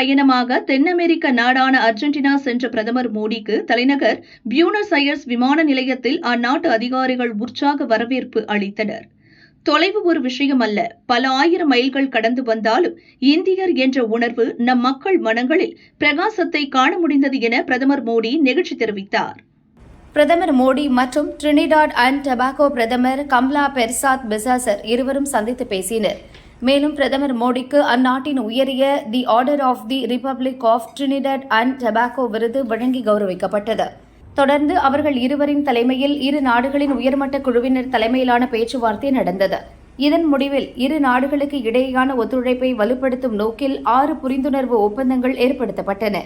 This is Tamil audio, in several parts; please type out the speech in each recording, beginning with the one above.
பயணமாக தென் அமெரிக்க நாடான அர்ஜென்டினா சென்ற பிரதமர் மோடிக்கு தலைநகர் பியூனஸ் அயர்ஸ் விமான நிலையத்தில் அந்நாட்டு அதிகாரிகள் உற்சாக வரவேற்பு அளித்தனர். தொலைவு ஒரு விஷயம் அல்ல பல ஆயிரம் மைல்கள் கடந்து வந்தாலும் இந்தியர் என்ற உணர்வு நம் மக்கள் மனங்களில் பிரகாசத்தை காண முடிந்தது என பிரதமர் மோடி நெகிழ்ச்சி தெரிவித்தார். பிரதமர் மோடி மற்றும் ட்ரினிடாட் அண்ட் டபாகோ பிரதமர் கம்லா பெர்சாத் பெசாசர் இருவரும் சந்தித்து பேசினர். மேலும் பிரதமர் மோடிக்கு அந்நாட்டின் உயரிய the Order of the Republic of Trinidad and Tobago விருது வழங்கி கௌரவிக்கப்பட்டது. தொடர்ந்து அவர்கள் இருவரின் தலைமையில் இரு நாடுகளின் உயர்மட்ட குழுவினர் தலைமையிலான பேச்சுவார்த்தை நடந்தது. இதன் முடிவில் இரு நாடுகளுக்கு இடையேயான ஒத்துழைப்பை வலுப்படுத்தும் நோக்கில் ஆறு புரிந்துணர்வு ஒப்பந்தங்கள் ஏற்படுத்தப்பட்டன.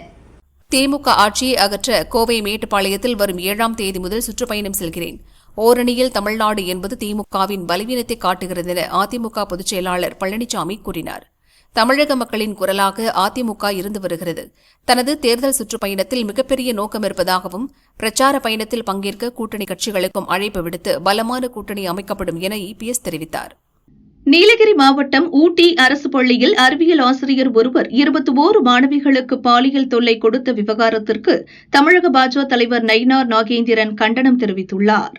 திமுக ஆட்சியை அகற்ற கோவை மேட்டுப்பாளையத்தில் வரும் ஏழாம் தேதி முதல் சுற்றுப்பயணம் செல்கிறேன். ஓரணியில் தமிழ்நாடு என்பது திமுகவின் பலவீனத்தை காட்டுகிறது என அதிமுக பொதுச் செயலாளர் பழனிசாமி கூறினார். தமிழக மக்களின் குரலாக அதிமுக இருந்து வருகிறது. தனது தேர்தல் சுற்றுப்பயணத்தில் மிகப்பெரிய நோக்கம் இருப்பதாகவும் பிரச்சார பயணத்தில் பங்கேற்க கூட்டணி கட்சிகளுக்கும் அழைப்பு விடுத்து பலமான கூட்டணி அமைக்கப்படும் என இபிஎஸ் தெரிவித்தார். நீலகிரி மாவட்டம் ஊட்டி அரசு பள்ளியில் அறிவியல் ஆசிரியர் ஒருவர் இருபத்தி ஓரு மாணவிகளுக்கு பாலியல் தொல்லை கொடுத்த விவகாரத்திற்கு தமிழக பாஜக தலைவர் நயினார் நாகேந்திரன் கண்டனம் தெரிவித்துள்ளார்.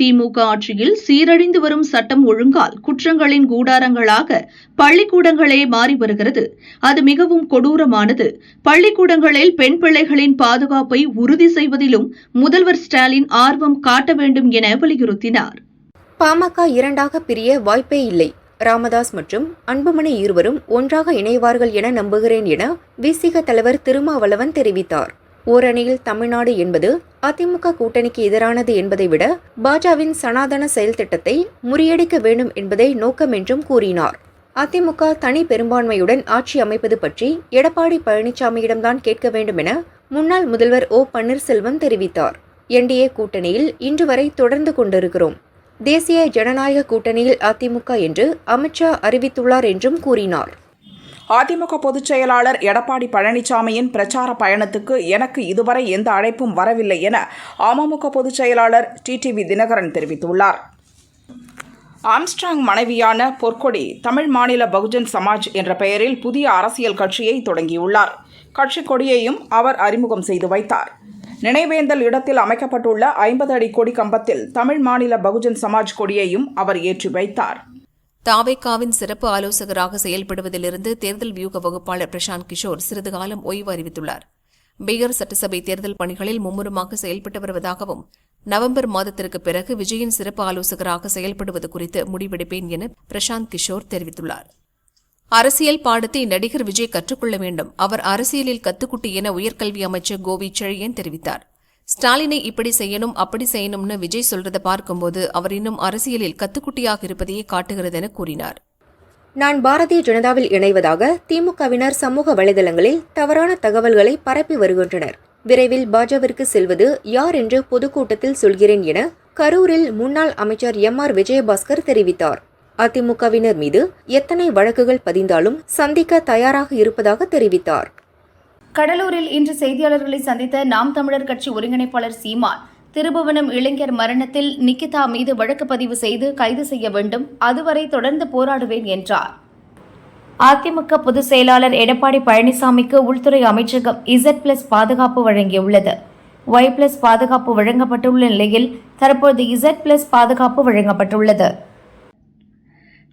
திமுக ஆட்சியில் சீரழிந்து வரும் சட்டம் ஒழுங்கால் குற்றங்களின் கூடாரங்களாக பள்ளிக்கூடங்களே மாறி வருகிறது. அது மிகவும் கொடூரமானது. பள்ளிக்கூடங்களில் பெண் பிள்ளைகளின் பாதுகாப்பை உறுதி செய்வதிலும் முதல்வர் ஸ்டாலின் ஆர்வம் காட்ட வேண்டும் என வலியுறுத்தினார். பாமக இரண்டாக பிரிய வாய்ப்பே இல்லை. ராமதாஸ் மற்றும் அன்புமணி இருவரும் ஒன்றாக இணைவார்கள் என நம்புகிறேன் என விசிக தலைவர் திருமாவளவன் தெரிவித்தார். ஓரணியில் தமிழ்நாடு என்பது அதிமுக கூட்டணிக்கு எதிரானது என்பதை விட பாஜவின் சனாதன செயல் திட்டத்தை முறியடிக்க வேண்டும் என்பதே நோக்கம் என்றும் கூறினார். அதிமுக தனி பெரும்பான்மையுடன் ஆட்சி அமைப்பது பற்றி எடப்பாடி பழனிசாமியிடம்தான் கேட்க வேண்டும் என முன்னாள் முதல்வர் ஓ பன்னீர்செல்வம் தெரிவித்தார். என்டிஏ கூட்டணியில் இன்று வரை தொடர்ந்து கொண்டிருக்கிறோம். தேசிய ஜனநாயக கூட்டணியில் அதிமுக என்று அமித்ஷா அறிவித்துள்ளார் என்றும் கூறினார். அதிமுக பொதுச் செயலாளர் எடப்பாடி பழனிசாமியின் பிரச்சார பயணத்துக்கு எனக்கு இதுவரை எந்த அழைப்பும் வரவில்லை என அமமுக பொதுச் செயலாளர் டிடிவி தினகரன் தெரிவித்துள்ளார். ஆம்ஸ்ட்ராங் மனைவியான பொற்கொடி தமிழ் மாநில பகுஜன் சமாஜ் என்ற பெயரில் புதிய அரசியல் கட்சியை தொடங்கியுள்ளார். கட்சி கொடியையும் அவர் அறிமுகம் செய்து வைத்தார். நினைவேந்தல் இடத்தில் அமைக்கப்பட்டுள்ள ஐம்பது அடி கொடி கம்பத்தில் தமிழ் மாநில பகுஜன் சமாஜ் கொடியையும் அவர் ஏற்றி வைத்தார். தாவேகாவின் சிறப்பு ஆலோசகராக செயல்படுவதிலிருந்து தேர்தல் வியூக வகுப்பாளர் பிரசாந்த் கிஷோர் சிறிது காலம் ஓய்வு அறிவித்துள்ளார். பீகார் சட்டசபை தேர்தல் பணிகளில் மும்முரமாக செயல்பட்டு வருவதாகவும் நவம்பர் மாதத்திற்கு பிறகு விஜயின் சிறப்பு ஆலோசகராக செயல்படுவது குறித்து முடிவெடுப்பேன் என பிரசாந்த் கிஷோர் தெரிவித்துள்ளார். அரசியல் பாடத்தை நடிகர் விஜய் கற்றுக்கொள்ள வேண்டும். அவர் அரசியலில் கத்துக்குட்டி என உயர்கல்வி அமைச்சர் கோவி செழியன் தெரிவித்தார். ஸ்டாலினை இப்படி செய்யணும் அப்படி செய்யணும்னு விஜய் சொல்றதை பார்க்கும்போது அவர் இன்னும் அரசியலில் கத்துக்குட்டியாக இருப்பதையே காட்டுகிறது என கூறினார். நான் பாரதிய ஜனதாவில் இணைவதாக திமுகவினர் சமூக வலைதளங்களில் தவறான தகவல்களை பரப்பி வருகின்றனர். விரைவில் பாஜவிற்கு செல்வது யார் என்று பொதுக்கூட்டத்தில் சொல்கிறேன் என கரூரில் முன்னாள் அமைச்சர் எம் ஆர் விஜயபாஸ்கர் தெரிவித்தார். அதிமுகவினர் மீது எத்தனை வழக்குகள் பதிந்தாலும் சந்திக்க தயாராக இருப்பதாக தெரிவித்தார். கடலூரில் இன்று செய்தியாளர்களை சந்தித்த நாம் தமிழர் கட்சி ஒருங்கிணைப்பாளர் சீமான் திருபுவனம் இளைஞர் மரணத்தில் நிக்கிதா மீது வழக்கு பதிவு செய்து கைது செய்ய வேண்டும் அதுவரை தொடர்ந்து போராடுவேன் என்றார். அதிமுக பொதுச் செயலாளர் எடப்பாடி பழனிசாமிக்கு உள்துறை அமைச்சகம் இசட் பிளஸ் பாதுகாப்பு வழங்கியுள்ளது. ஒய் பிளஸ் பாதுகாப்பு வழங்கப்பட்டுள்ள நிலையில் தற்போது இசட் பிளஸ் பாதுகாப்பு வழங்கப்பட்டுள்ளது.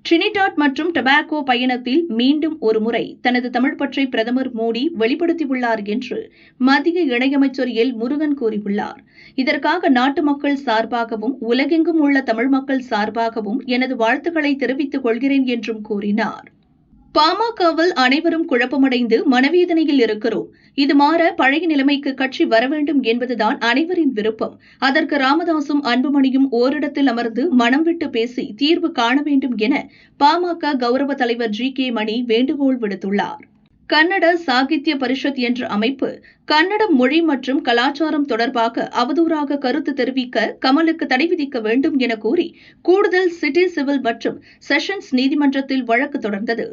ட்ரினிடாட் மற்றும் டொபாகோ பயணத்தில் மீண்டும் ஒருமுறை தனது தமிழ் பற்றை பிரதமர் மோடி வெளிப்படுத்தியுள்ளார் என்று மத்திய இணையமைச்சர் எல். முருகன் கூறியுள்ளார். இதற்காக நாட்டு மக்கள் சார்பாகவும் உலகெங்கும் உள்ள தமிழ் மக்கள் சார்பாகவும் எனது வாழ்த்துக்களை தெரிவித்துக் கொள்கிறேன் என்றும் கூறினார். பாமகவில் அனைவரும் குழப்பமடைந்து மனவேதனையில் இருக்கிறோம். இது மாற பழைய நிலைமைக்கு கட்சி வர வேண்டும் என்பதுதான் அனைவரின் விருப்பம். அதற்கு ராமதாசும் அன்புமணியும் ஓரிடத்தில் அமர்ந்து மனம் விட்டு பேசி தீர்வு காண வேண்டும் என பாமக கௌரவ தலைவர் ஜி. கே. மணி வேண்டுகோள் விடுத்துள்ளார். கன்னட சாகித்ய பரிஷத் என்ற அமைப்பு கன்னடம் மொழி மற்றும் கலாச்சாரம் தொடர்பாக அவதூறாக கருத்து தெரிவிக்க கமலுக்கு தடை விதிக்க வேண்டும் என கூறி கூடுதல் சிட்டி சிவில் மற்றும் செஷன்ஸ் நீதிமன்றத்தில் வழக்கு தொடர்ந்தது.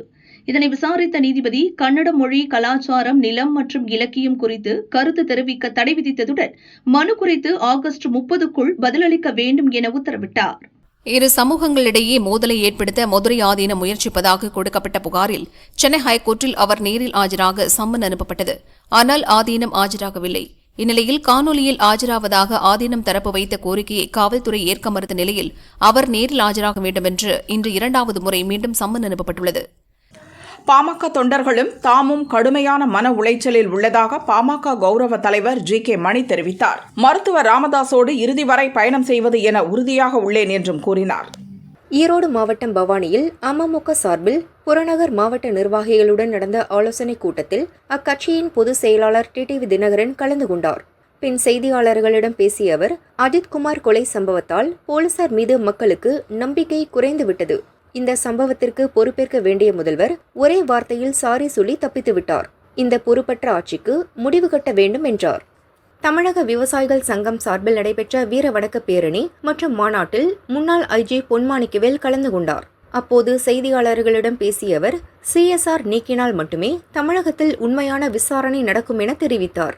இதனை விசாரித்த நீதிபதி கன்னட மொழி கலாச்சாரம் நிலம் மற்றும் இலக்கியம் குறித்து கருத்து தெரிவிக்க தடை விதித்ததுடன் மனு குறித்து ஆகஸ்ட் முப்பதுக்குள் பதிலளிக்க வேண்டும் என உத்தரவிட்டார். இரு சமூகங்களிடையே மோதலை ஏற்படுத்த மதுரை ஆதீனம் முயற்சிப்பதாக கொடுக்கப்பட்ட புகாரில் சென்னை ஹைகோர்ட்டில் அவர் நேரில் ஆஜராக சம்மன் அனுப்பப்பட்டது. ஆனால் ஆதீனம் ஆஜராகவில்லை. இந்நிலையில் காணொலியில் ஆஜராவதாக ஆதீனம் தரப்பு வைத்த கோரிக்கையை காவல்துறை ஏற்க மறுத்த நிலையில் அவர் நேரில் ஆஜராக வேண்டும் என்று இன்று இரண்டாவது முறை மீண்டும் சம்மன் அனுப்பப்பட்டுள்ளது. பாமக தொண்டர்களும் தாமும் கடுமையான மன உளைச்சலில் உள்ளதாக பாமக கௌரவ தலைவர் ஜி கே மணி தெரிவித்தார். மருத்துவர் ராமதாசோடு இறுதி வரை பயணம் செய்வது என உறுதியாக உள்ளேன் என்றும் கூறினார். ஈரோடு மாவட்டம் பவானியில் அமமுக சார்பில் புறநகர் மாவட்ட நிர்வாகிகளுடன் நடந்த ஆலோசனைக் கூட்டத்தில் அக்கட்சியின் பொதுச் செயலாளர் டிடிவி தினகரன் கலந்து கொண்டார். பின் செய்தியாளர்களிடம் பேசிய அவர் அஜித்குமார் கொலை சம்பவத்தால் போலீசார் மீது மக்களுக்கு நம்பிக்கை குறைந்துவிட்டது. இந்த சம்பவத்திற்கு பொறுப்பேற்க வேண்டிய முதல்வர் ஒரே வார்த்தையில் சாரி சொல்லி தப்பித்துவிட்டார் இந்த பொறுப்பற்ற ஆட்சிக்கு முடிவு கட்ட வேண்டும் என்றார். தமிழக விவசாயிகள் சங்கம் சார்பில் நடைபெற்ற வீர வணக்க பேரணி மற்றும் மாநாட்டில் முன்னாள் ஐஜி பொன்மாணிக்கவேல் கலந்து கொண்டார். அப்போது செய்தியாளர்களிடம் பேசிய அவர் சிஎஸ்ஆர் நீக்கினால் மட்டுமே தமிழகத்தில் உண்மையான விசாரணை நடக்கும் என தெரிவித்தார்.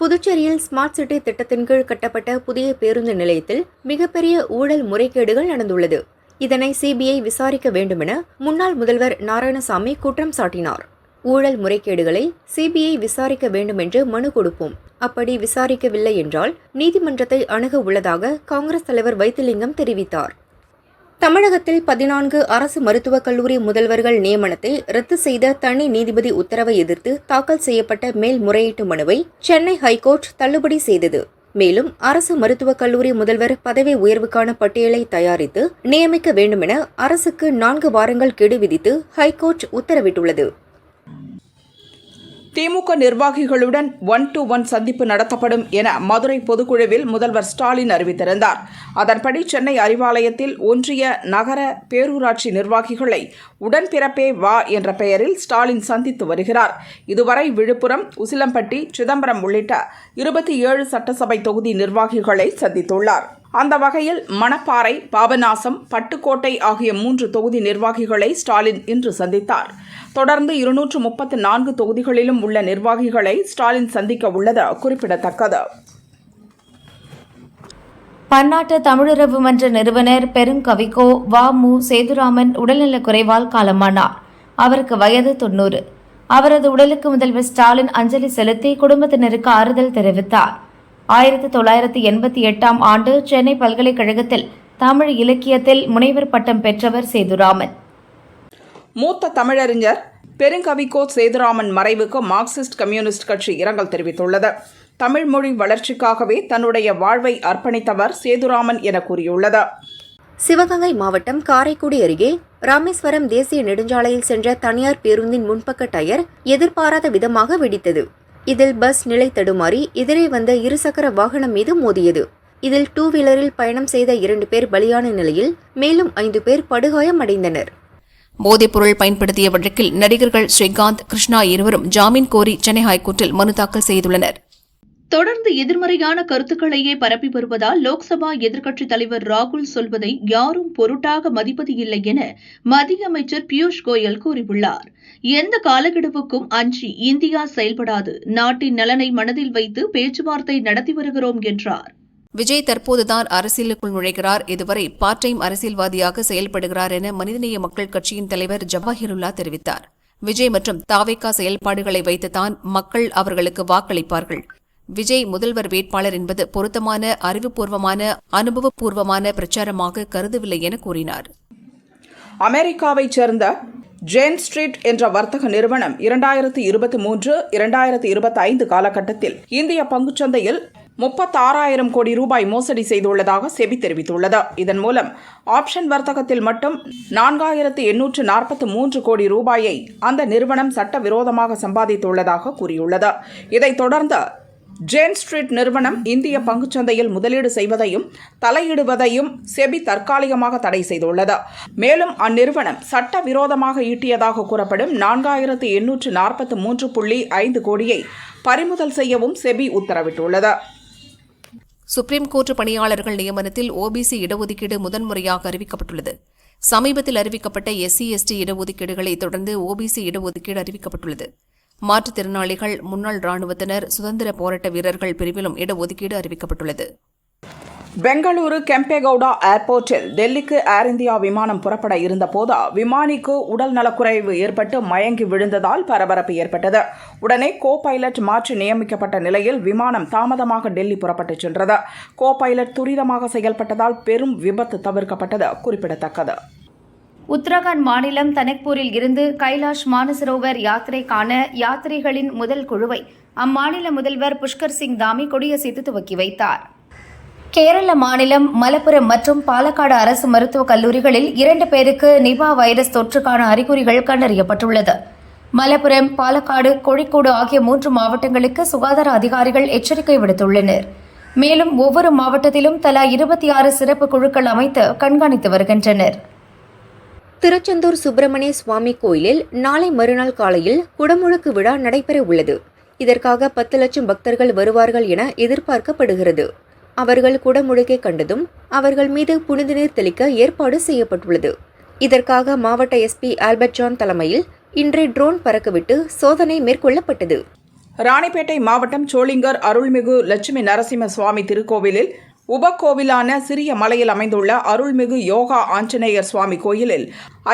புதுச்சேரியில் ஸ்மார்ட் சிட்டி திட்டத்தின் கீழ் கட்டப்பட்ட புதிய பேருந்து நிலையத்தில் மிகப்பெரிய ஊழல் முறைகேடுகள் நடந்துள்ளது. இதனை சிபிஐ விசாரிக்க வேண்டுமென முன்னாள் முதல்வர் நாராயணசாமி குற்றம் சாட்டினார். ஊழல் முறைகேடுகளை சிபிஐ விசாரிக்க வேண்டுமென்று மனு கொடுப்போம். அப்படி விசாரிக்கவில்லை என்றால் நீதிமன்றத்தை அணுக உள்ளதாக காங்கிரஸ் தலைவர் வைத்திலிங்கம் தெரிவித்தார். தமிழகத்தில் பதினான்கு அரசு மருத்துவக் கல்லூரி முதல்வர்கள் நியமனத்தை ரத்து செய்த தனி நீதிபதி உத்தரவை எதிர்த்து தாக்கல் செய்யப்பட்ட மேல்முறையீட்டு மனுவை சென்னை ஹைகோர்ட் தள்ளுபடி செய்தது. மேலும் அரசு மருத்துவக் கல்லூரி முதல்வர் பதவி உயர்வுக்கான பட்டியலை தயாரித்து நியமிக்க வேண்டுமென அரசுக்கு நான்கு வாரங்கள் கெடு விதித்து ஹைகோர்ட் உத்தரவிட்டுள்ளது. திமுக நிர்வாகிகளுடன் ஒன் டு ஒன் சந்திப்பு நடத்தப்படும் என மதுரை பொதுக்குழுவில் முதல்வர் ஸ்டாலின் அறிவித்திருந்தார். அதன்படி சென்னை அறிவாலயத்தில் ஒன்றிய நகர பேரூராட்சி நிர்வாகிகளை உடன்பிறப்பே வா என்ற பெயரில் ஸ்டாலின் சந்தித்து வருகிறார். இதுவரை விழுப்புரம் உசிலம்பட்டி சிதம்பரம் உள்ளிட்ட இருபத்தி ஏழு சட்டசபை தொகுதி நிர்வாகிகளை சந்தித்துள்ளார். அந்த வகையில் மணப்பாறை பாபநாசம் பட்டுக்கோட்டை ஆகிய மூன்று தொகுதி நிர்வாகிகளை ஸ்டாலின் இன்று சந்தித்தார். தொடர்ந்து இருநூற்று முப்பத்து நான்கு தொகுதிகளிலும் உள்ள நிர்வாகிகளை ஸ்டாலின் சந்திக்க உள்ளது குறிப்பிடத்தக்கது. பன்னாட்டு தமிழுறவு மன்ற நிறுவனர் பெருங்கவிக்கோ வ மு சேதுராமன் உடல்நலக் குறைவால் காலமானார். அவருக்கு வயது தொன்னூறு அவரது உடலுக்கு முதல்வர் ஸ்டாலின் அஞ்சலி செலுத்தி குடும்பத்தினருக்கு ஆறுதல் தெரிவித்தார். ஆயிரத்தி தொள்ளாயிரத்தி எண்பத்தி எட்டாம் ஆண்டு சென்னை பல்கலைக்கழகத்தில் தமிழ் இலக்கியத்தில் முனைவர் பட்டம் பெற்றவர் சேதுராமன். மூத்த தமிழறிஞர் பெருங்கவிக்கோ சேதுராமன் மறைவுக்கு மார்க்சிஸ்ட் கம்யூனிஸ்ட் கட்சி இரங்கல் தெரிவித்துள்ளது. தமிழ் மொழி வளர்ச்சிக்காகவே தன்னுடைய வாழ்வை அர்ப்பணித்தவர் சேதுராமன் என கூறியுள்ளது. சிவகங்கை மாவட்டம் காரைக்குடி அருகே ராமேஸ்வரம் தேசிய நெடுஞ்சாலையில் சென்ற தனியார் பேருந்தின் முன்பக்க டயர் எதிர்பாராத விதமாக வெடித்தது. இதில் பஸ் நிலை தடுமாறி எதிரே வந்த இருசக்கர வாகனம் மீது மோதியது. இதில் டூ வீலரில் பயணம் செய்த இரண்டு பேர் பலியான நிலையில் மேலும் ஐந்து பேர் படுகாயம் அடைந்தனர். போதைப்பொருள் பயன்படுத்திய வழக்கில் நடிகர்கள் ஸ்ரீகாந்த் கிருஷ்ணா இருவரும் ஜாமீன் கோரி சென்னை ஹைகோர்ட்டில் மனு தாக்கல் செய்துள்ளனர். தொடர்ந்து எதிர்மறையான கருத்துக்களையே பரப்பி வருவதால் லோக்சபா எதிர்க்கட்சித் தலைவர் ராகுல் சொல்வதை யாரும் பொருட்டாக மதிப்பது இல்லை என மத்திய அமைச்சர் பியூஷ் கோயல் கூறியுள்ளார். எந்த காலக்கெடுவுக்கும் அஞ்சி இந்தியா செயல்படாது நாட்டின் நலனை மனதில் வைத்து பேச்சுவார்த்தை நடத்தி வருகிறோம் என்றார். விஜய் தற்போதுதான் அரசியலுக்குள் நுழைகிறார். இதுவரை பார்ட் டைம் அரசியல்வாதியாக செயல்படுகிறார் என மனிதநேய மக்கள் கட்சியின் தலைவர் ஜவாஹிருல்லா தெரிவித்தார். விஜய் மற்றும் தாவேகா செயல்பாடுகளை வைத்துதான் மக்கள் அவர்களுக்கு வாக்களிப்பார்கள். விஜய் முதல்வர் வேட்பாளர் என்பது பொருத்தமான அறிவுபூர்வமான அனுபவபூர்வமான பிரச்சாரமாக கருதவில்லை என கூறினார். அமெரிக்காவைச் சேர்ந்த ஜேன் ஸ்ட்ரீட் என்ற வர்த்தக நிறுவனம் இரண்டாயிரத்தி இருபத்தி மூன்று இரண்டாயிரத்தி இருபத்தி ஐந்து காலகட்டத்தில் இந்திய பங்குச்சந்தையில் முப்பத்தாறாயிரம் கோடி ரூபாய் மோசடி செய்துள்ளதாக செபி தெரிவித்துள்ளது. இதன் மூலம் ஆப்ஷன் வர்த்தகத்தில் மட்டும் நான்காயிரத்து எண்ணூற்று நாற்பத்தி மூன்று கோடி ரூபாயை அந்த நிறுவனம் சட்டவிரோதமாக சம்பாதித்துள்ளதாக கூறியுள்ளது. இதைத் தொடர்ந்து ஜேன் ஸ்ட்ரீட் நிறுவனம் இந்திய பங்குச்சந்தையில் முதலீடு செய்வதையும் தலையிடுவதையும் செபி தற்காலிகமாக தடை செய்துள்ளது. மேலும் அந்நிறுவனம் சட்டவிரோதமாக ஈட்டியதாக கூறப்படும் நான்காயிரத்து எண்ணூற்று நாற்பத்தி மூன்று புள்ளி ஐந்து கோடியை பறிமுதல் செய்யவும் செபி உத்தரவிட்டுள்ளது. சுப்ரீம் கோர்ட் பணியாளர்கள் நியமனத்தில் ஓபிசி இடஒதுக்கீடு முதன்முறையாக அறிவிக்கப்பட்டுள்ளது. சமீபத்தில் அறிவிக்கப்பட்ட எஸ்சி எஸ்டி இடஒதுக்கீடுகளை தொடர்ந்து ஓபிசி இடஒதுக்கீடு அறிவிக்கப்பட்டுள்ளது. மாற்றுத்திறனாளிகள் முன்னாள் ராணுவத்தினர் சுதந்திர போராட்ட வீரர்கள் பிரிவிலும் இடஒதுக்கீடு அறிவிக்கப்பட்டுள்ளது. பெங்களூரு கெம்பேகவுடா ஏர்போர்ட்டில் டெல்லிக்கு ஏர் இந்தியா விமானம் புறப்பட இருந்தபோது விமானிக்கு உடல் நலக்குறைவு ஏற்பட்டு மயங்கி விழுந்ததால் பரபரப்பு ஏற்பட்டது. உடனே கோ பைலட் மாற்றி நியமிக்கப்பட்ட நிலையில் விமானம் தாமதமாக டெல்லி புறப்பட்டுச் சென்றது. கோ பைலட் துரிதமாக செயல்பட்டதால் பெரும் விபத்து தவிர்க்கப்பட்டது குறிப்பிடத்தக்கது. உத்தரகாண்ட் மாநிலம் தனக்பூரில் இருந்து கைலாஷ் மானசரோவர் யாத்திரைக்கான யாத்திரைகளின் முதல் குழுவை அம்மாநில முதல்வர் புஷ்கர் சிங் தாமி கொடியசைத்து துவக்கி வைத்தார். கேரள மாநிலம் மலப்புரம் மற்றும் பாலக்காடு அரசு மருத்துவக் கல்லூரிகளில் இரண்டு பேருக்கு நிபா வைரஸ் தொற்றுக்கான அறிகுறிகள் கண்டறியப்பட்டுள்ளது. மலப்புரம் பாலக்காடு கோழிக்கோடு ஆகிய மூன்று மாவட்டங்களுக்கு சுகாதார அதிகாரிகள் எச்சரிக்கை விடுத்துள்ளனர். மேலும் ஒவ்வொரு மாவட்டத்திலும் தலா இருபத்தி ஆறு சிறப்பு குழுக்கள் அமைத்து கண்காணித்து வருகின்றனர். திருச்செந்தூர் சுப்பிரமணிய சுவாமி கோயிலில் நாளை மறுநாள் காலையில் குடமுழுக்கு விழா நடைபெற உள்ளது. இதற்காக பத்து லட்சம் பக்தர்கள் வருவார்கள் என எதிர்பார்க்கப்படுகிறது. அவர்கள் குடமுழுக்கை கண்டதும் அவர்கள் மீது புனித நீர் தெளிக்க ஏற்பாடு செய்யப்பட்டுள்ளது. இதற்காக மாவட்ட எஸ்பி ஆல்பர்ட் ஜான் தலைமையில் இன்றைய ட்ரோன் பறக்கவிட்டு சோதனை மேற்கொள்ளப்பட்டது. ராணிப்பேட்டை மாவட்டம் சோளிங்கர் அருள்மிகு லட்சுமி நரசிம்ம சுவாமி திருக்கோவிலில் உபகோவிலான சிறிய மலையில் அமைந்துள்ள அருள்மிகு யோகா ஆஞ்சநேயர் சுவாமி கோயிலில்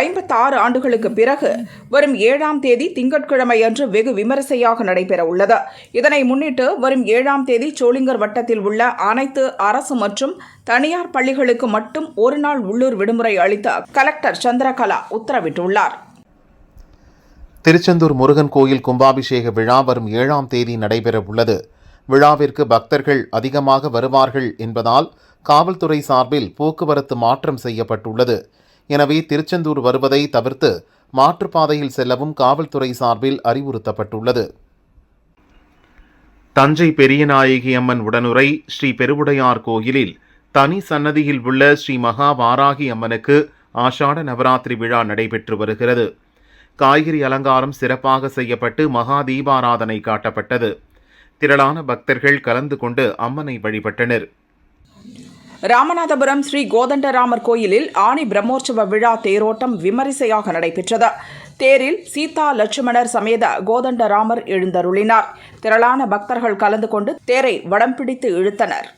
ஐம்பத்தாறு ஆண்டுகளுக்கு பிறகு வரும் ஏழாம் தேதி திங்கட்கிழமை அன்று வெகு விமரிசையாக நடைபெற உள்ளது. இதனை முன்னிட்டு வரும் ஏழாம் தேதி சோளிங்கர் வட்டத்தில் உள்ள அனைத்து அரசு மற்றும் தனியார் பள்ளிகளுக்கு மட்டும் ஒரு நாள் உள்ளூர் விடுமுறை அளித்த கலெக்டர் சந்திரகலா உத்தரவிட்டுள்ளார். திருச்செந்தூர் முருகன் கோயில் கும்பாபிஷேக விழா வரும் ஏழாம் தேதி நடைபெற உள்ளது. விழாவிற்கு பக்தர்கள் அதிகமாக வருவார்கள் என்பதால் காவல்துறை சார்பில் போக்குவரத்து மாற்றம் செய்யப்பட்டுள்ளது. எனவே திருச்செந்தூர் வருவதை தவிர்த்து மாற்றுப்பாதையில் செல்லவும் காவல்துறை சார்பில் அறிவுறுத்தப்பட்டுள்ளது. தஞ்சை பெரியநாயகி அம்மன் உடனுரை ஸ்ரீ பெருவுடையார் கோயிலில் தனி சன்னதியில் உள்ள ஸ்ரீ மகா வாராகி அம்மனுக்கு ஆஷாட நவராத்திரி விழா நடைபெற்று வருகிறது. காய்கறி அலங்காரம் சிறப்பாக செய்யப்பட்டு மகா தீபாராதனை காட்டப்பட்டது. திரளான பக்தர்கள் கலந்து கொண்டு அம்மனை வழிபட்டனர். ராமநாதபுரம் ஸ்ரீ கோதண்டராமர் கோயிலில் ஆணி பிரம்மோற்சவ விழா தேரோட்டம் விமரிசையாக நடைபெற்றது. தேரில் சீதா லட்சுமணர் சமேத கோதண்டராமர் எழுந்தருளினார். திரளான பக்தர்கள் கலந்து கொண்டு தேரை வடம் பிடித்து இழுத்தனர்.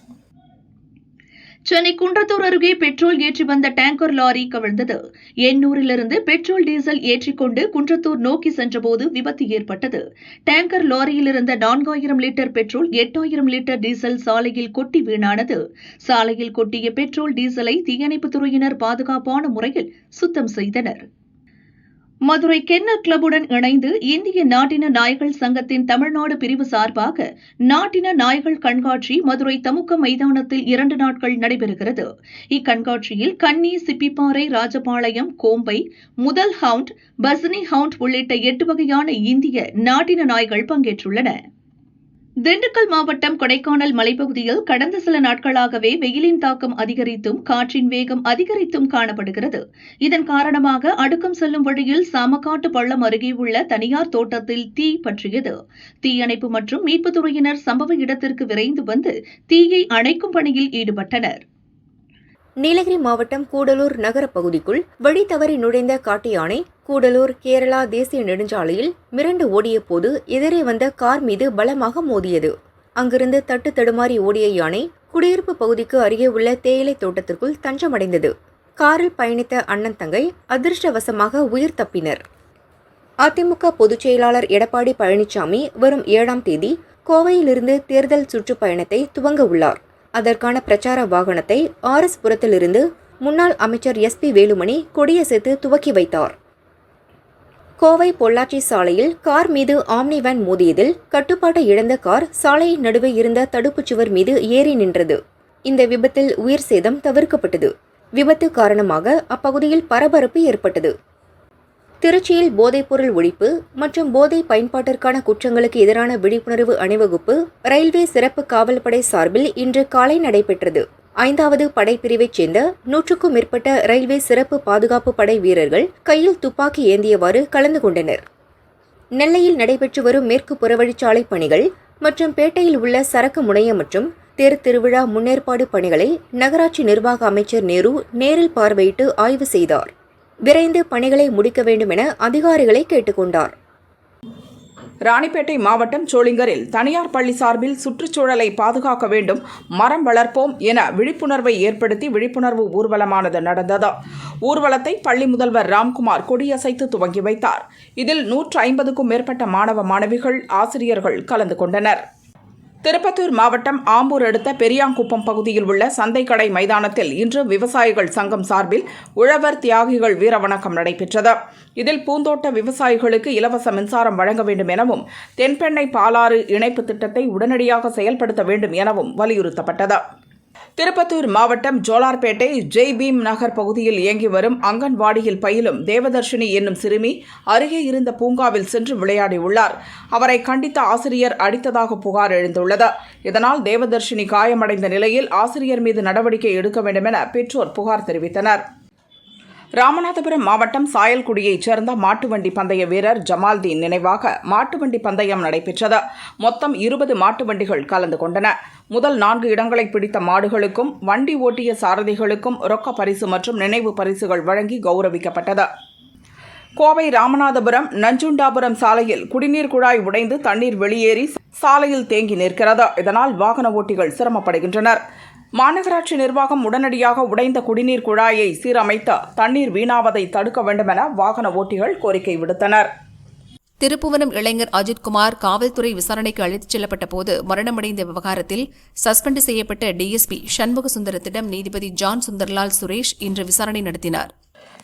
சென்னை குன்றத்தூர் அருகே பெட்ரோல் ஏற்றி வந்த டேங்கர் லாரி கவிழ்ந்தது. எண்ணூரிலிருந்து பெட்ரோல் டீசல் ஏற்றிக்கொண்டு குன்றத்தூர் நோக்கி சென்றபோது விபத்து ஏற்பட்டது. டேங்கர் லாரியில் இருந்த நான்காயிரம் லிட்டர் பெட்ரோல் எட்டாயிரம் லிட்டர் டீசல் சாலையில் கொட்டி வீணானது. சாலையில் கொட்டிய பெட்ரோல் டீசலை தீயணைப்புத் துறையினர் பாதுகாப்பான முறையில் சுத்தம் செய்தனர். மதுரை கென்னர் கிளப்புடன் இணைந்து இந்திய நாட்டின நாய்கள் சங்கத்தின் தமிழ்நாடு பிரிவு சார்பாக நாட்டின நாய்கள் கண்காட்சி மதுரை தமுக்க மைதானத்தில் இரண்டு நாட்கள் நடைபெறுகிறது. இக்கண்காட்சியில் கன்னி சிப்பிப்பாறை ராஜபாளையம் கோம்பை முதல் ஹவுண்ட் பஸ்னி ஹவுண்ட் உள்ளிட்ட எட்டு வகையான இந்திய நாட்டின நாய்கள் பங்கேற்றுள்ளன. திண்டுக்கல் மாவட்டம் கொடைக்கானல் மலைப்பகுதியில் கடந்த சில நாட்களாகவே வெயிலின் தாக்கம் அதிகரித்தும் காற்றின் வேகம் அதிகரித்தும் காணப்படுகிறது. இதன் காரணமாக அடுக்கம் செல்லும் வழியில் சாமக்காட்டு பள்ளம் அருகே உள்ள தனியார் தோட்டத்தில் தீ பற்றியது. தீயணைப்பு மற்றும் மீட்புத்துறையினர் சம்பவ இடத்திற்கு விரைந்து வந்து தீயை அணைக்கும் பணியில் ஈடுபட்டனர். நீலகிரி மாவட்டம் கூடலூர் நகர பகுதிக்குள் வழி தவறி நுழைந்த காட்டு யானை கூடலூர் கேரளா தேசிய நெடுஞ்சாலையில் மிரண்டு ஓடிய போது எதிரே வந்த கார் மீது பலமாக மோதியது. அங்கிருந்து தட்டு தடுமாறி ஓடிய யானை குடியிருப்பு பகுதிக்கு அருகே உள்ள தேயிலை தோட்டத்திற்குள் தஞ்சமடைந்தது. காரில் பயணித்த அண்ணன் தங்கை அதிர்ஷ்டவசமாக உயிர் தப்பினர். அதிமுக பொதுச் செயலாளர் எடப்பாடி பழனிசாமி வரும் ஏழாம் தேதி கோவையிலிருந்து தேர்தல் சுற்றுப்பயணத்தை துவங்க உள்ளார். அதற்கான பிரச்சார வாகனத்தை ஆர்எஸ் புரத்திலிருந்து முன்னாள் அமைச்சர் எஸ் பி வேலுமணி கொடியசைத்து துவக்கி வைத்தார். கோவை பொள்ளாச்சி சாலையில் கார் மீது ஆம்னி வேன் மோதியதில் கட்டுப்பாட்டை இழந்த கார் சாலையின் நடுவே இருந்த தடுப்புச் சுவர் மீது ஏறி நின்றது. இந்த விபத்தில் உயிர் சேதம் தவிர்க்கப்பட்டது. விபத்து காரணமாக அப்பகுதியில் பரபரப்பு ஏற்பட்டது. திருச்சியில் போதைப்பொருள் ஒழிப்பு மற்றும் போதை பயன்பாட்டிற்கான குற்றங்களுக்கு எதிரான விழிப்புணர்வு அணிவகுப்பு ரயில்வே சிறப்பு காவல்படை சார்பில் இன்று காலை நடைபெற்றது. ஐந்தாவது படைப்பிரிவைச் சேர்ந்த நூற்றுக்கும் மேற்பட்ட ரயில்வே சிறப்பு பாதுகாப்பு படை வீரர்கள் கையில் துப்பாக்கி ஏந்தியவாறு கலந்து கொண்டனர். நெல்லையில் நடைபெற்று வரும் மேற்கு புறவழிச்சாலை பணிகள் மற்றும் பேட்டையில் உள்ள சரக்கு முனையம் மற்றும் தேர் திருவிழா முன்னேற்பாடு பணிகளை நகராட்சி நிர்வாக அமைச்சர் நேரு நேரில் பார்வையிட்டு ஆய்வு செய்தார். விரைந்து பணிகளை முடிக்க வேண்டும் என அதிகாரிகளை கேட்டுக்கொண்டார். ராணிப்பேட்டை மாவட்டம் சோளிங்கரில் தனியார் பள்ளி சார்பில் சுற்றுச்சூழலை பாதுகாக்க வேண்டும் மரம் வளர்ப்போம் என விழிப்புணர்வை ஏற்படுத்தி விழிப்புணர்வு ஊர்வலமானது நடந்தது. ஊர்வலத்தை பள்ளி முதல்வர் ராம்குமார் கொடியசைத்து துவங்கி வைத்தார். இதில் நூற்று ஐம்பதுக்கும் மேற்பட்ட மாணவ மாணவிகள் ஆசிரியர்கள் கலந்து கொண்டனர். திருப்பத்தூர் மாவட்டம் ஆம்பூர் அடுத்த பெரியாங்குப்பம் பகுதியில் உள்ள சந்தைக்கடை மைதானத்தில் இன்று விவசாயிகள் சங்கம் சார்பில் உழவர் தியாகிகள் வீர வணக்கம் நடைபெற்றது. இதில் பூந்தோட்ட விவசாயிகளுக்கு இலவச மின்சாரம் வழங்க வேண்டும் எனவும் தென்பெண்ணை பாலாறு இணைப்பு திட்டத்தை உடனடியாக செயல்படுத்த வேண்டும் எனவும் வலியுறுத்தப்பட்டது. திருப்பத்தூர் மாவட்டம் ஜோலார்பேட்டை ஜெய் பீம் நகர் பகுதியில் இயங்கி வரும் அங்கன்வாடியில் பயிலும் தேவதர்ஷினி என்னும் சிறுமி அருகே இருந்த பூங்காவில் சென்று விளையாடியுள்ளார். அவரை கண்டித்த ஆசிரியர் அடித்ததாக புகார் எழுந்துள்ளது. இதனால் தேவதர்ஷினி காயமடைந்த நிலையில் ஆசிரியர் மீது நடவடிக்கை எடுக்க வேண்டும் என பெற்றோர் புகார் தெரிவித்தனர். ராமநாதபுரம் மாவட்டம் சாயல்குடியைச் சேர்ந்த மாட்டுவண்டி பந்தய வீரர் ஜமால்தீன் நினைவாக மாட்டுவண்டி பந்தயம் நடைபெற்றது. மொத்தம் இருபது மாட்டு வண்டிகள் கலந்து கொண்டன. முதல் நான்கு இடங்களை பிடித்த மாடுகளுக்கும் வண்டி ஓட்டிய சாரதிகளுக்கும் ரொக்க பரிசு மற்றும் நினைவு பரிசுகள் வழங்கி கௌரவிக்கப்பட்டது. கோவை ராமநாதபுரம் நஞ்சுண்டாபுரம் சாலையில் குடிநீர் குழாய் உடைந்து தண்ணீர் வெளியேறி சாலையில் தேங்கி நிற்கிறது. இதனால் வாகன ஓட்டிகள் சிரமப்படுகின்றனர். மாநகராட்சி நிர்வாகம் உடனடியாக உடைந்த குடிநீர் குழாயை சீரமைத்து தண்ணீர் வீணாவதை தடுக்க வேண்டுமென வாகன ஓட்டிகள் கோரிக்கை விடுத்தனர். திருப்புவனம் இளைஞர் அஜித்குமார் காவல்துறை விசாரணைக்கு அழைத்துச் செல்லப்பட்ட போது மரணமடைந்த விவகாரத்தில் சஸ்பெண்ட் செய்யப்பட்ட டிஎஸ்பி சண்முக சுந்தரத்திடம் நீதிபதி ஜான் சுந்தர்லால் சுரேஷ் இன்று விசாரணை நடத்தினார்.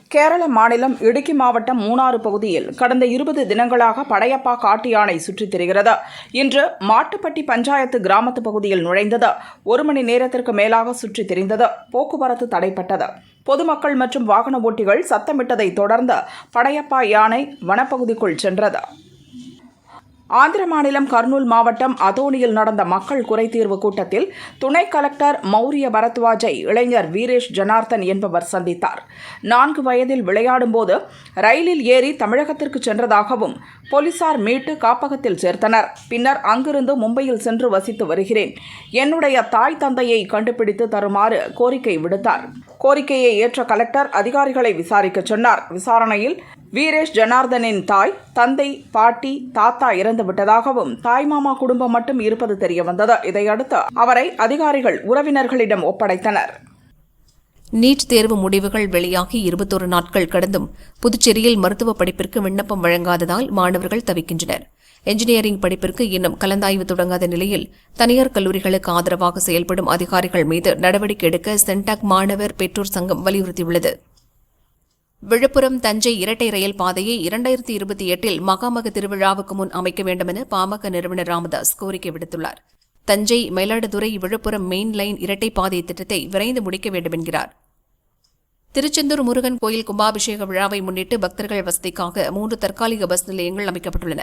கேரள மாநிலம் இடுக்கி மாவட்டம் மூணாறு பகுதியில் கடந்த இருபது தினங்களாக படையப்பா காட்டு யானை சுற்றித் திரிகிறது. இன்று மாட்டுப்பட்டி பஞ்சாயத்து கிராமத்து பகுதியில் நுழைந்தது. ஒரு மணி நேரத்திற்கு மேலாக சுற்றித் திரிந்தது. போக்குவரத்து தடைப்பட்டது. பொதுமக்கள் மற்றும் வாகன ஓட்டிகள் சத்தமிட்டதை தொடர்ந்து படையப்பா யானை வனப்பகுதிக்குள் சென்றது. ஆந்திர மாநிலம் கர்னூல் மாவட்டம் அதோனியில் நடந்த மக்கள் குறைதீர்வு கூட்டத்தில் துணை கலெக்டர் மௌரிய பரத்வாஜை இளைஞர் வீரேஷ் ஜனார்த்தன் என்பவர் சந்தித்தார். நான்கு வயதில் விளையாடும்போது ரயிலில் ஏறி தமிழகத்திற்கு சென்றதாகவும் போலீசார் மீட்டு காப்பகத்தில் சேர்த்தனர். பின்னர் அங்கிருந்து மும்பையில் சென்று வசித்து வருகிறேன். என்னுடைய தாய் தந்தையை கண்டுபிடித்து தருமாறு கோரிக்கை விடுத்தார். கோரிக்கையை ஏற்ற கலெக்டர் அதிகாரிகளை விசாரிக்க சொன்னார். விசாரணையில் வீரேஷ் ஜனார்தனின் தாய் தந்தை பாட்டி தாத்தா இறந்து விட்டதாகவும் தாய்மாமா குடும்பம் மட்டும் இருப்பது தெரிய வந்தது. இதையடுத்து அவரை அதிகாரிகள் உறவினர்களிடம் ஒப்படைத்தனர். நீட் தேர்வு முடிவுகள் வெளியாகி இருபத்தொரு நாட்கள் கடந்தும் புதுச்சேரியில் மருத்துவ படிப்பிற்கு விண்ணப்பம் வழங்காததால் மாணவர்கள் தவிக்கின்றனர். என்ஜினியரிங் படிப்பிற்கு இன்னும் கலந்தாய்வு தொடங்காத நிலையில் தனியார் கல்லூரிகளுக்கு ஆதரவாக செயல்படும் அதிகாரிகள் மீது நடவடிக்கை எடுக்க சென்டாக் மாணவர் பெற்றோர் சங்கம் வலியுறுத்தியுள்ளது. விழுப்புரம் தஞ்சை இரட்டை ரயில் பாதையை இரண்டாயிரத்தி இருபத்தி எட்டில் மகாமக திருவிழாவுக்கு முன் அமைக்க வேண்டுமென பாமக நிறுவனர் ராமதாஸ் கோரிக்கை விடுத்துள்ளார். தஞ்சை மயிலாடுதுறை விழுப்புரம் மெயின் லைன் இரட்டை பாதை திட்டத்தை விரைந்து முடிக்க வேண்டும் என்கிறார் திருச்செந்தூர் முருகன் கோயில் கும்பாபிஷேக விழாவை முன்னிட்டு பக்தர்கள் வசதிக்காக மூன்று தற்காலிக பஸ் நிலையங்கள் அமைக்கப்பட்டுள்ளன.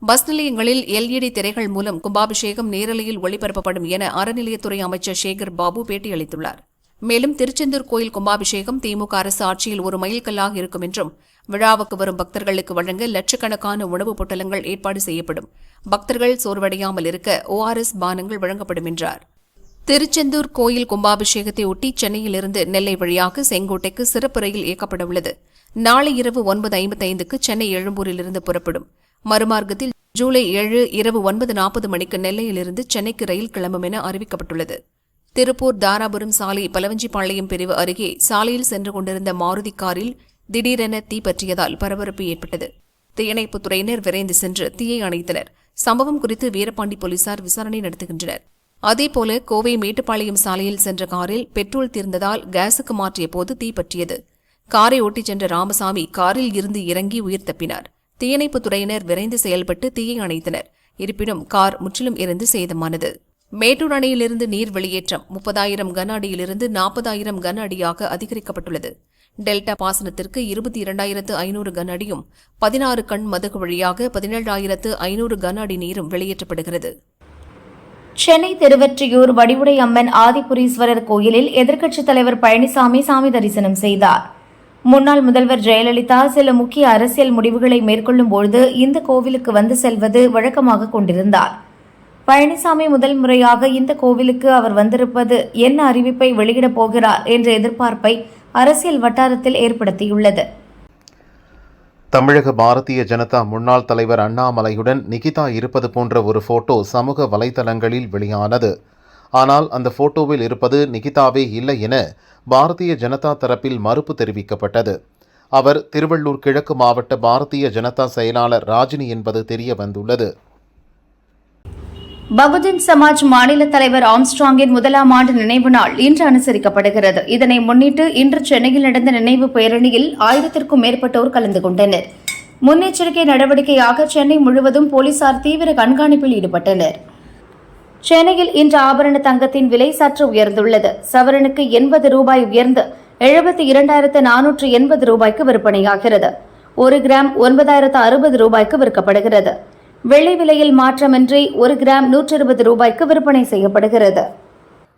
பஸ் நிலையங்களில் எல்இடி திரைகள் மூலம் கும்பாபிஷேகம் நேரலையில் ஒளிபரப்பப்படும் என அறநிலையத்துறை அமைச்சர் சேகர் பாபு பேட்டியளித்துள்ளார். மேலும் திருச்செந்தூர் கோயில் கும்பாபிஷேகம் திமுக அரசு ஆட்சியில் ஒரு மைல்கல்லாக இருக்கும் என்றும் விழாவுக்கு வரும் பக்தர்களுக்கு வழங்க லட்சக்கணக்கான உணவுப் பொட்டலங்கள் ஏற்பாடு செய்யப்படும். பக்தர்கள் சோர்வடையாமல் இருக்க ஓஆர்எஸ் பானங்கள் வழங்கப்படும் என்றார். திருச்செந்தூர் கோயில் கும்பாபிஷேகத்தை ஒட்டி சென்னையிலிருந்து நெல்லை வழியாக செங்கோட்டைக்கு சிறப்பு ரயில் இயக்கப்பட உள்ளது. நாளை இரவு ஒன்பது ஐம்பத்தைந்துக்கு சென்னை எழும்பூரிலிருந்து புறப்படும். மறுமார்க்கத்தில் ஜூலை ஏழு இரவு ஒன்பது நாற்பது மணிக்கு நெல்லையிலிருந்து சென்னைக்கு ரயில் கிளம்பும் என அறிவிக்கப்பட்டுள்ளது. திருப்பூர் தாராபுரம் சாலை பலவஞ்சிப்பாளையம் பிரிவு அருகே சாலையில் சென்று கொண்டிருந்த மாருதி காரில் திடீரென தீ பற்றியதால் பரபரப்பு ஏற்பட்டது. தீயணைப்புத் துறையினர் விரைந்து சென்று தீயை அணைத்தனர். சம்பவம் குறித்து வீரபாண்டி போலீசார் விசாரணை நடத்துகின்றனர். அதேபோல கோவை மேட்டுப்பாளையம் சாலையில் சென்ற காரில் பெட்ரோல் தீர்ந்ததால் கேஸுக்கு மாற்றிய போது தீ பற்றியது. காரை ஓட்டிச் சென்ற ராமசாமி காரில் இருந்து இறங்கி உயிர் தப்பினார். தீயணைப்புத் துறையினர் விரைந்து செயல்பட்டு தீயை அணைத்தனர். இருப்பினும் கார் முற்றிலும் இருந்து சேதமானது. மேட்டூர் அணையிலிருந்து நீர் வெளியேற்றம் முப்பதாயிரம் கன அடியிலிருந்து நாற்பதாயிரம் கன அடியாக அதிகரிக்கப்பட்டுள்ளது. டெல்டா பாசனத்திற்கு இருபத்தி இரண்டாயிரத்து ஐநூறு கன அடியும் பதினாறு கண் மதகு வழியாக பதினேழாயிரத்து ஐநூறு கன அடி நீரும் வெளியேற்றப்படுகிறது. சென்னை திருவெற்றியூர் வடிவுடை அம்மன் ஆதிபுரீஸ்வரர் கோயிலில் எதிர்க்கட்சித் தலைவர் பழனிசாமி சாமி தரிசனம் செய்தார். முன்னாள் முதல்வர் ஜெயலலிதா சில முக்கிய அரசியல் முடிவுகளை மேற்கொள்ளும் பொழுது இந்த கோவிலுக்கு வந்து செல்வது வழக்கமாக கொண்டிருந்தார். பழனிசாமி முதல் முறையாக இந்த கோவிலுக்கு அவர் வந்திருப்பது என்ன அறிவிப்பை வெளியிடப் போகிறார் என்ற எதிர்பார்ப்பை அரசியல் வட்டாரத்தில் ஏற்படுத்தியுள்ளது. தமிழக பாரதிய ஜனதா முன்னாள் தலைவர் அண்ணாமலையுடன் நிகிதா இருப்பது போன்ற ஒரு போட்டோ சமூக வலைதளங்களில் வெளியானது. ஆனால் அந்த போட்டோவில் இருப்பது நிகிதாவே இல்லை என பாரதிய ஜனதா தரப்பில் மறுப்பு தெரிவிக்கப்பட்டது. அவர் திருவள்ளூர் கிழக்கு மாவட்ட பாரதிய ஜனதா செயலாளர் ராஜினி என்பது தெரிய வந்துள்ளது. பகுஜன் சமாஜ் மாநில தலைவர் ஆம்ஸ்ட்ராங்கின் முதலாம் ஆண்டு நினைவு நாள் இன்று அனுசரிக்கப்படுகிறது. இதனை முன்னிட்டு இன்று சென்னையில் நடந்த நினைவு பேரணியில் ஆயிரத்திற்கும் மேற்பட்டோர் கலந்து கொண்டனர். முன்னெச்சரிக்கை நடவடிக்கையாக சென்னை முழுவதும் போலீசார் தீவிர கண்காணிப்பில் ஈடுபட்டனர். சென்னையில் இன்று ஆபரண தங்கத்தின் விலை சற்று உயர்ந்துள்ளது. சவரனுக்கு எண்பது ரூபாய் உயர்ந்து எழுபத்தி இரண்டாயிரத்து நானூற்று எண்பது ரூபாய்க்கு விற்பனையாகிறது. ஒரு கிராம் ஒன்பதாயிரத்து அறுபது ரூபாய்க்கு விற்கப்படுகிறது. வெள்ளி விலையில் மாற்றமின்றி ஒரு கிராம் நூற்றி இருபது ரூபாய்க்கு விற்பனை செய்யப்படுகிறது.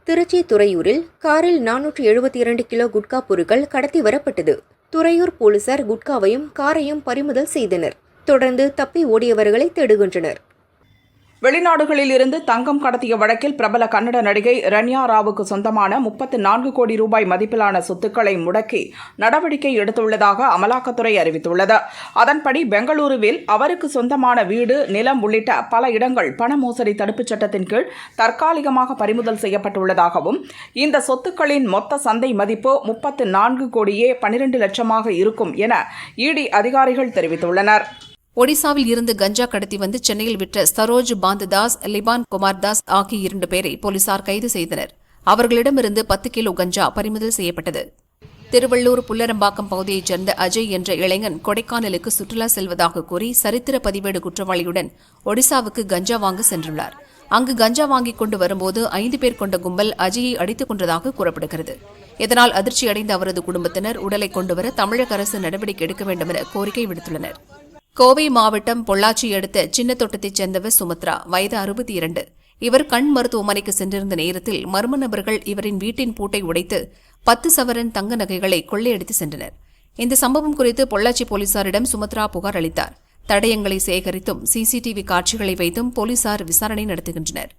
திருச்சி துறையூரில் காரில் நானூற்று எழுபத்தி இரண்டு கிலோ குட்கா பொருட்கள் கடத்தி வரப்பட்டது. துறையூர் போலீசார் குட்காவையும் காரையும் பறிமுதல் செய்தனர். தொடர்ந்து தப்பி ஓடியவர்களை தேடுகின்றனர். வெளிநாடுகளில் இருந்து தங்கம் கடத்திய வழக்கில் பிரபல கன்னட நடிகை ரன்யா ராவுக்கு சொந்தமான முப்பத்து நான்கு கோடி ரூபாய் மதிப்பிலான சொத்துக்களை முடக்கி நடவடிக்கை எடுத்துள்ளதாக அமலாக்கத்துறை அறிவித்துள்ளது. அதன்படி பெங்களூருவில் அவருக்கு சொந்தமான வீடு நிலம் உள்ளிட்ட பல இடங்கள் பண மோசடி தடுப்புச் சட்டத்தின் கீழ் தற்காலிகமாக பறிமுதல் செய்யப்பட்டுள்ளதாகவும் இந்த சொத்துக்களின் மொத்த சந்தை மதிப்பு முப்பத்து நான்கு கோடியே பனிரெண்டு லட்சமாக இருக்கும் என இடி அதிகாரிகள் தெரிவித்துள்ளனர். ஒடிசாவில் இருந்து கஞ்சா கடத்தி வந்து சென்னையில் விற்ற சரோஜ் பாந்ததாஸ் லிபான் குமார் தாஸ் ஆகிய இரண்டு பேரை போலீசார் கைது செய்தனர். அவர்களிடமிருந்து பத்து கிலோ கஞ்சா பறிமுதல் செய்யப்பட்டது. திருவள்ளூர் புல்லரம்பாக்கம் பகுதியைச் சேர்ந்த அஜய் என்ற இளைஞன் கொடைக்கானலுக்கு சுற்றுலா செல்வதாக கூறி சரித்திர பதிவேடு குற்றவாளியுடன் ஒடிசாவுக்கு கஞ்சா வாங்க சென்றுள்ளார். அங்கு கஞ்சா வாங்கிக் கொண்டு வரும்போது ஐந்து பேர் கொண்ட கும்பல் அஜயை அடித்துக் கொன்றதாக கூறப்படுகிறது. இதனால் அதிர்ச்சியடைந்த அவரது குடும்பத்தினர் உடலை கொண்டுவர தமிழக அரசு நடவடிக்கை எடுக்க வேண்டும் என கோரிக்கை விடுத்துள்ளனர். கோவை மாவட்டம் பொள்ளாச்சி அடுத்த சின்ன தோட்டத்தைச் சேர்ந்தவர் சுமித்ரா வயது அறுபத்தி இரண்டு இவர் கண் மருத்துவமனைக்கு சென்றிருந்த நேரத்தில் மர்ம நபர்கள் இவரின் வீட்டின் பூட்டை உடைத்து பத்து சவரன் தங்க நகைகளை கொள்ளையடித்து சென்றனர். இந்த சம்பவம் குறித்து பொள்ளாச்சி போலீசாரிடம் சுமித்ரா புகார் அளித்தார். தடயங்களை சேகரித்தும் சிசிடிவி காட்சிகளை வைத்தும் போலீசார் விசாரணை நடத்துகின்றனர்.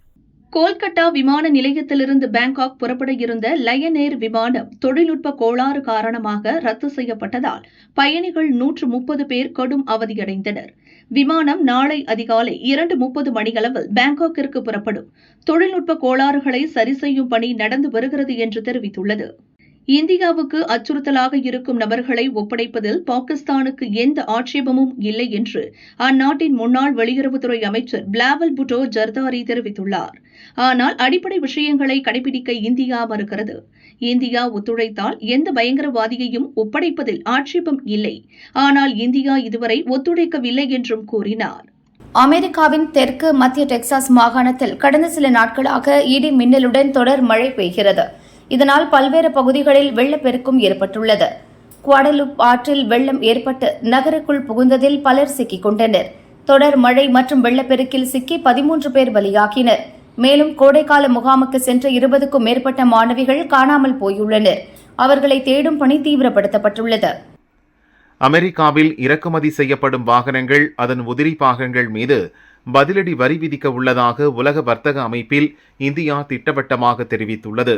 கோல்கட்டா விமான நிலையத்திலிருந்து பேங்காக் புறப்பட இருந்த லயன் ஏர் விமானம் தொழில்நுட்ப கோளாறு காரணமாக ரத்து செய்யப்பட்டதால் பயணிகள் நூற்று முப்பது பேர் கடும் அவதியடைந்தனர். விமானம் நாளை அதிகாலை இரண்டு முப்பது மணியளவில் பேங்காக்கிற்கு புறப்படும். தொழில்நுட்ப கோளாறுகளை சரி செய்யும் பணி நடந்து வருகிறது என்று தெரிவித்துள்ளது. இந்தியாவுக்கு அச்சுறுத்தலாக இருக்கும் நபர்களை ஒப்படைப்பதில் பாகிஸ்தானுக்கு எந்த ஆட்சேபமும் இல்லை என்று அந்நாட்டின் முன்னாள் வெளியுறவுத்துறை அமைச்சர் பிளாவல் புட்டோ ஜர்தாரி தெரிவித்துள்ளார். ஆனால் அடிப்படை விஷயங்களை கடைபிடிக்க இந்தியா மறுக்கிறது. இந்தியா ஒத்துழைத்தால் எந்த பயங்கரவாதியையும் ஒப்படைப்பதில் ஆட்சேபம் இல்லை. ஆனால் இந்தியா இதுவரை ஒத்துழைக்கவில்லை என்றும் கூறினார். அமெரிக்காவின் தெற்கு மத்திய டெக்சாஸ் மாகாணத்தில் கடந்த சில நாட்களாக இடி மின்னலுடன் தொடர் மழை பெய்கிறது. இதனால் பல்வேறு பகுதிகளில் வெள்ளப்பெருக்கும் ஏற்பட்டுள்ளது. குவாடலுப் ஆற்றில் வெள்ளம் ஏற்பட்டு நகருக்குள் புகுந்ததில் பலர் சிக்கிக் கொண்டனர். தொடர் மழை மற்றும் வெள்ளப்பெருக்கில் சிக்கி பதிமூன்று பேர் பலியாகினர். மேலும் கோடைக்கால முகாமுக்கு சென்ற இருபதுக்கும் மேற்பட்ட மாணவிகள் காணாமல் போயுள்ளனர். அவர்களை தேடும் பணி தீவிரப்படுத்தப்பட்டுள்ளது. அமெரிக்காவில் இறக்குமதி செய்யப்படும் வாகனங்கள் அதன் உதிரி பாகங்கள் மீது பதிலடி வரி விதிக்க உள்ளதாக உலக வர்த்தக அமைப்பில் இந்தியா திட்டவட்டமாக தெரிவித்துள்ளது.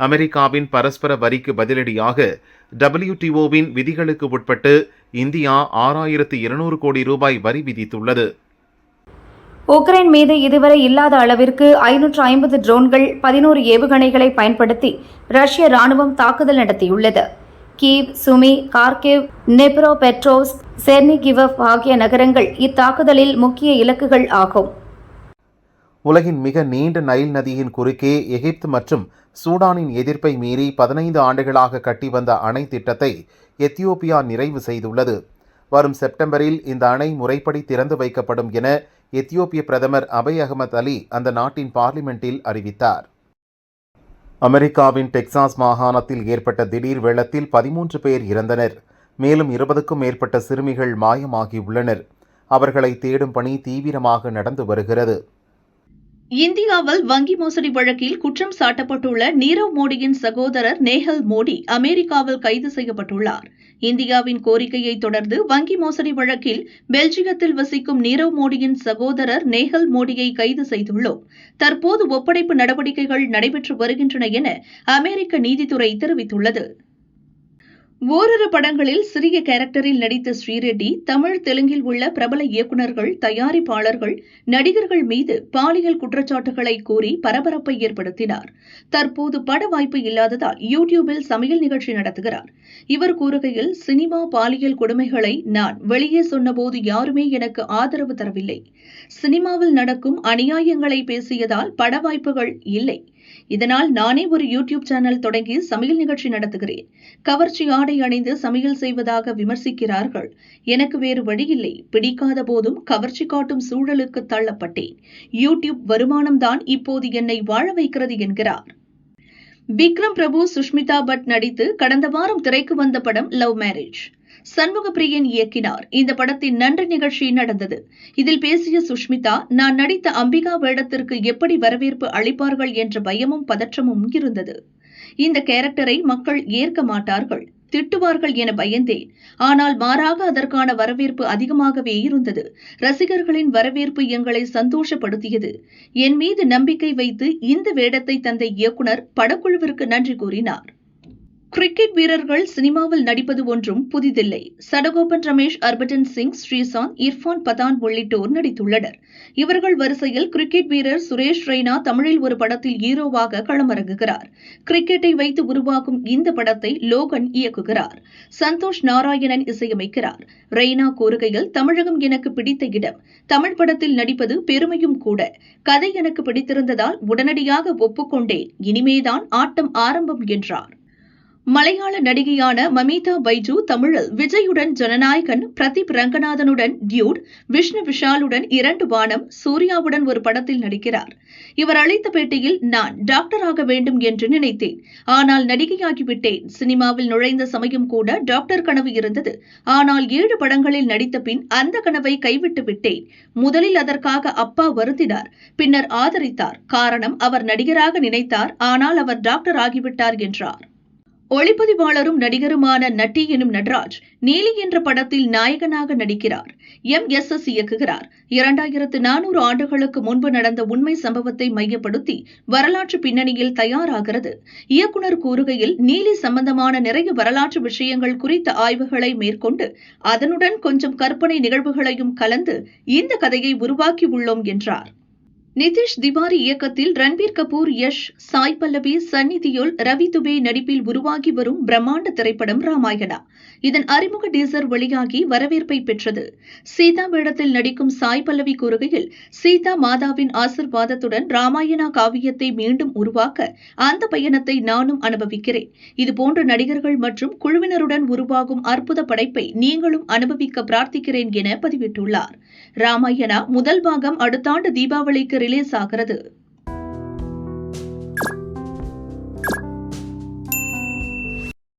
அமெரிக்காவின் பரஸ்பர வரிக்கு பதிலடியாக டபிள்யூடிஓவின் விதிகளுக்கு உட்பட்டு இந்தியா ஆறாயிரத்து இருநூறு கோடி ரூபாய் வரி விதித்துள்ளது. உக்ரைன் மீது இதுவரை இல்லாத அளவிற்கு ஐநூற்று ஐம்பது ட்ரோன்கள் பதினோரு ஏவுகணைகளை பயன்படுத்தி ரஷ்ய ராணுவம் தாக்குதல் நடத்தியுள்ளது. Kyiv Sumy Kharkiv Dnipropetrovsk Chernihiv ஆகிய நகரங்கள் இத்தாக்குதலில் முக்கிய இலக்குகள் ஆகும். உலகின் மிக நீண்ட நைல் நதியின் குறுக்கே எகிப்து மற்றும் சூடானின் எதிர்ப்பை மீறி பதினைந்து ஆண்டுகளாக கட்டி வந்த அணை திட்டத்தை எத்தியோப்பியா நிறைவு செய்துள்ளது. வரும் செப்டம்பரில் இந்த அணை முறைப்படி திறந்து வைக்கப்படும் என எத்தியோப்பிய பிரதமர் அபய் அகமத் அலி அந்த நாட்டின் பார்லிமெண்டில் அறிவித்தார். அமெரிக்காவின் டெக்சாஸ் மாகாணத்தில் ஏற்பட்ட திடீர் வெள்ளத்தில் பதிமூன்று பேர் இறந்தனர். மேலும் இருபதுக்கும் மேற்பட்ட சிறுமிகள் மாயமாகியுள்ளனர் அவர்களை தேடும் பணி தீவிரமாக நடந்து வருகிறது. இந்தியாவில் வங்கி மோசடி வழக்கில் குற்றம் சாட்டப்பட்டுள்ள நீரவ் மோடியின் சகோதரர் நேஹல் மோடி அமெரிக்காவில் கைது செய்யப்பட்டுள்ளார். இந்தியாவின் கோரிக்கையை தொடர்ந்து வங்கி மோசடி வழக்கில் பெல்ஜியத்தில் வசிக்கும் நீரவ் மோடியின் சகோதரர் நேஹல் மோடியை கைது செய்துள்ளோம். தற்போது ஒப்படைப்பு நடவடிக்கைகள் நடைபெற்று வருகின்றன என அமெரிக்க நீதித்துறை தெரிவித்துள்ளது. ஓரிரு படங்களில் சிறிய கேரக்டரில் நடித்த ஸ்ரீரெட்டி தமிழ் தெலுங்கில் உள்ள பிரபல இயக்குநர்கள் தயாரிப்பாளர்கள் நடிகர்கள் மீது பாலியல் குற்றச்சாட்டுகளை கூறி பரபரப்பை ஏற்படுத்தினார். தற்போது பட வாய்ப்பு இல்லாததால் யூடியூபில் சமையல் நிகழ்ச்சி நடத்துகிறார். இவர் கூறுகையில் சினிமா பாலியல் கொடுமைகளை நான் வெளியே சொன்னபோது யாருமே எனக்கு ஆதரவு தரவில்லை. சினிமாவில் நடக்கும் அநியாயங்களை பேசியதால் பட வாய்ப்புகள் இல்லை. இதனால் நானே ஒரு யூடியூப் சேனல் தொடங்கி சமையல் நிகழ்ச்சி நடத்துகிறேன். கவர்ச்சி ஆடை அணிந்து சமையல் செய்வதாக விமர்சிக்கிறார்கள். எனக்கு வேறு வழியில்லை. பிடிக்காத போதும் கவர்ச்சி காட்டும் சூழலுக்கு தள்ளப்பட்டேன். யூடியூப் வருமானம்தான் இப்போது என்னை வாழ வைக்கிறது என்கிறார். விக்ரம் பிரபு சுஷ்மிதா பட் நடித்து கடந்த வாரம் திரைக்கு வந்த படம் லவ் மேரேஜ். சண்முகப்பிரியன் இயக்கினார். இந்த படத்தின் நன்றி நிகழ்ச்சி நடந்தது. இதில் பேசிய சுஷ்மிதா நான் நடித்த அம்பிகா வேடத்திற்கு எப்படி வரவேற்பு அளிப்பார்கள் என்ற பயமும் பதற்றமும் இருந்தது. இந்த கேரக்டரை மக்கள் ஏற்க மாட்டார்கள் திட்டுவார்கள் என பயந்தேன். ஆனால் மாறாக அதற்கான வரவேற்பு அதிகமாகவே இருந்தது. ரசிகர்களின் வரவேற்பு எங்களை சந்தோஷப்படுத்தியது. என் மீது நம்பிக்கை வைத்து இந்த வேடத்தை தந்த இயக்குனர் படக்குழுவிற்கு நன்றி கூறினார். கிரிக்கெட் வீரர்கள் சினிமாவில் நடிப்பது ஒன்றும் புதிதில்லை. சடகோபன் ரமேஷ் அர்பட்டன் சிங் ஸ்ரீசாந்த் இர்ஃபான் பதான் உள்ளிட்டோர் நடித்துள்ளனர். இவர்கள் வரிசையில் கிரிக்கெட் வீரர் சுரேஷ் ரெய்னா தமிழில் ஒரு படத்தில் ஹீரோவாக களமிறங்குகிறார். கிரிக்கெட்டை வைத்து உருவாக்கும் இந்த படத்தை லோகன் இயக்குகிறார். சந்தோஷ் நாராயணன் இசையமைக்கிறார். ரெய்னா கூறுகையில் தமிழகம் எனக்கு பிடித்த இடம். தமிழ் படத்தில் நடிப்பது பெருமையும் கூட. கதை எனக்கு பிடித்திருந்ததால் உடனடியாக ஒப்புக்கொண்டேன். இனிமேதான் ஆட்டம் ஆரம்பம் என்றார். மலையாள நடிகையான மமிதா பைஜு தமிழில் விஜயுடன் ஜனநாயகன் பிரதீப் ரங்கநாதனுடன் டியூட் விஷ்ணு விஷாலுடன் இரண்டு வானம் சூர்யாவுடன் ஒரு படத்தில் நடிக்கிறார். இவர் அளித்த பேட்டியில் நான் டாக்டர் ஆக வேண்டும் என்று நினைத்தேன். ஆனால் நடிகையாகிவிட்டேன். சினிமாவில் நுழைந்த சமயம் கூட டாக்டர் கனவு இருந்தது. ஆனால் ஏழு படங்களில் நடித்த பின் அந்த கனவை கைவிட்டு விட்டேன். முதலில் அதற்காக அப்பா வருந்தினார். பின்னர் ஆதரித்தார். காரணம் அவர் நடிகராக நினைத்தார். ஆனால் அவர் டாக்டர் ஆகிவிட்டார் என்றார். ஒளிப்பதிவாளரும் நடிகருமான நட்டி எனும் நடராஜ் நீலி என்ற படத்தில் நாயகனாக நடிக்கிறார். எம் எஸ் எஸ் இயக்குகிறார். இரண்டாயிரத்து நானூறு ஆண்டுகளுக்கு முன்பு நடந்த உண்மை சம்பவத்தை மையப்படுத்தி வரலாற்று பின்னணியில் தயாராகிறது. இயக்குனர் கூறுகையில் நீலி சம்பந்தமான நிறைய வரலாற்று விஷயங்கள் குறித்த ஆய்வுகளை மேற்கொண்டு அதனுடன் கொஞ்சம் கற்பனை நிகழ்வுகளையும் கலந்து இந்த கதையை உருவாக்கியுள்ளோம் என்றார். நிதிஷ் திவாரி இயக்கத்தில் ரன்பீர் கபூர் யஷ் சாய் பல்லவி சன்னி தியோல் ரவி துபே நடிப்பில் உருவாகி வரும் பிரம்மாண்ட திரைப்படம் ராமாயணா. இதன் அறிமுக டீசர் வெளியாகி வரவேற்பை பெற்றது. சீதா வேடத்தில் நடிக்கும் சாய் பல்லவி கூறுகையில் சீதா மாதாவின் ஆசிர்வாதத்துடன் ராமாயணா காவியத்தை மீண்டும் உருவாக்க அந்த பயணத்தை நானும் அனுபவிக்கிறேன். இதுபோன்ற நடிகர்கள் மற்றும் குழுவினருடன் உருவாகும் அற்புத படைப்பை நீங்களும் அனுபவிக்க பிரார்த்திக்கிறேன் என பதிவிட்டுள்ளார். ராமாயணா முதல் பாகம் அடுத்த ஆண்டு தீபாவளிக்கு ரிலீஸ் ஆகிறது.